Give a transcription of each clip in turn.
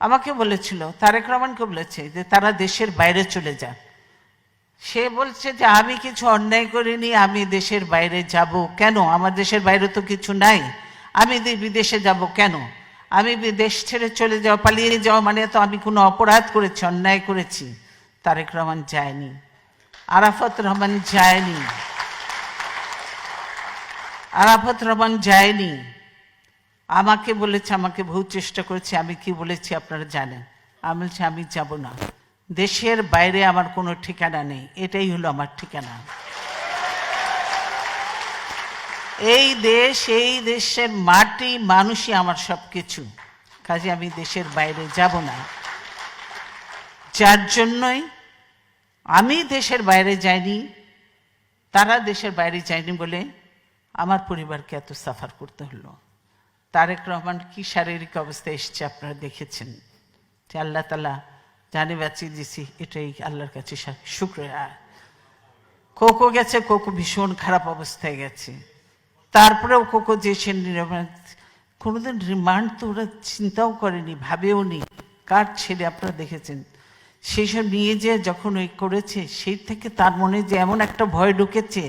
আমাকে বলেছিল, তারেক রহমানকে বলেছে যে তারা দেশের বাইরে চলে যাক সে বলছে যে, আমি কিছু অন্যায় করিনি, আমি দেশের বাইরে যাব কেন? আমার দেশের বাইরে তো কিছু নাই। আমি বিদেশে যাব কেন? আমি বিদেশ ছেড়ে চলে যাওয়া, পালিয়ে যাওয়া মানে তো আমি কোনো অপরাধ করেছি, অন্যায় করেছি। তারেক রহমান যায়নি। আরাফত রহমান যায়নি। আরাফত রহমান যায়নি। আমাকে বলেছে, আমাকে বহু চেষ্টা করেছে, আমি কি বলেছি আপনারা জানেন? আমি বলছি, আমি যাব না। দেশের বাইরে আমার কোনো ঠিকানা নেই, এটাই হলো আমার ঠিকানা। এই দেশ, এই দেশের মাটি, মানুষই আমার সব কিছু কাজে আমি দেশের বাইরে যাব না। যার জন্যই আমি দেশের বাইরে যাইনি, তারা দেশের বাইরে যায়নি বলে আমার পরিবারকে এত সাফার করতে হলো। তারেক রহমান কি শারীরিক অবস্থায় এসছে আপনারা দেখেছেন? যে আল্লাহ তালা জানে বাঁচিয়ে দিছি এটাই আল্লাহর কাছে শুক্রিয়া কোকো গেছে কোকো ভীষণ খারাপ অবস্থায় গেছে। তারপরেও কোকো যে সে কোনোদিন রিমান্ড তো ওরা চিন্তাও করেনি, ভাবেও নি। কার ছেলে আপনারা দেখেছেন? সেই সব নিয়ে যে যখন ওই করেছে, সেই থেকে তার মনে যে এমন একটা ভয় ঢুকেছে,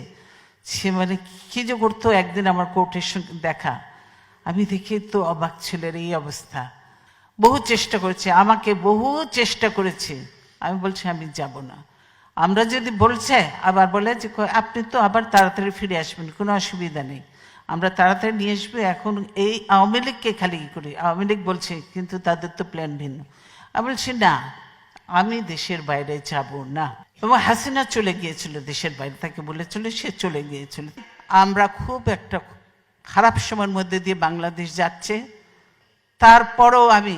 সে মানে কি যে করতো একদিন আমার কোর্টের সঙ্গে দেখা। আমি দেখে তো অবাক ছেলের এই অবস্থা। বহু চেষ্টা করেছে, আমাকে বহু চেষ্টা করেছে। আমি বলছি, আমি যাব না। আমরা যদি বলছে, আবার বলে যে আপনি তো আবার তাড়াতাড়ি ফিরে আসবেন, কোনো অসুবিধা নেই। আমরা তাড়াতাড়ি নিয়ে আসব, এখন এই আওয়ামী লীগকে খালি করি। আওয়ামী লীগ বলছে, কিন্তু তাদের তো প্ল্যান ভিন্ন। আমি বলছি, না, আমি দেশের বাইরে যাব না। এবং হাসিনা চলে গিয়েছিল দেশের বাইরে, তাকে বলেছিল সে চলে গিয়েছিল। আমরা খুব একটা খারাপ সময়ের মধ্যে দিয়ে বাংলাদেশ যাচ্ছে। তারপরও আমি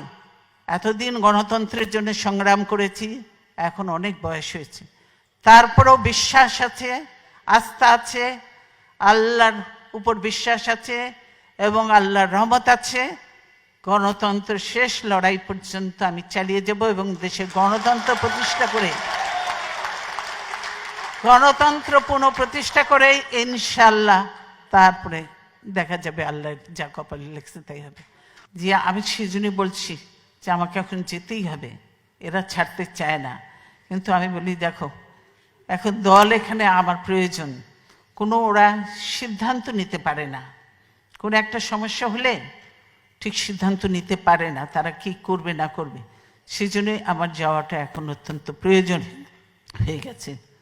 এতদিন গণতন্ত্রের জন্য সংগ্রাম করেছি, এখন অনেক বয়স হয়েছে। তারপরেও বিশ্বাস আছে, আস্থা আছে, আল্লাহর উপর বিশ্বাস আছে এবং আল্লাহর রহমত আছে। গণতন্ত্র শেষ লড়াই পর্যন্ত আমি চালিয়ে যাব এবং দেশে গণতন্ত্র প্রতিষ্ঠা করে, গণতন্ত্র পুনঃপ্রতিষ্ঠা করে ইনশাল্লাহ তারপরে দেখা যাবে আল্লাহ যা কপালে লেখছে তাই হবে। যে আমি সেজন্যই বলছি যে আমাকে এখন যেতেই হবে। এরা ছাড়তে চায় না। কিন্তু আমি বলি, দেখো, এখন দল এখানে আমার প্রয়োজন। কোনো ওরা সিদ্ধান্ত নিতে পারে না। কোনো একটা সমস্যা হলে ঠিক সিদ্ধান্ত নিতে পারে না। তারা কি করবে না করবে। সেজন্যই আমার যাওয়াটা এখন অত্যন্ত প্রয়োজন হয়ে গেছে।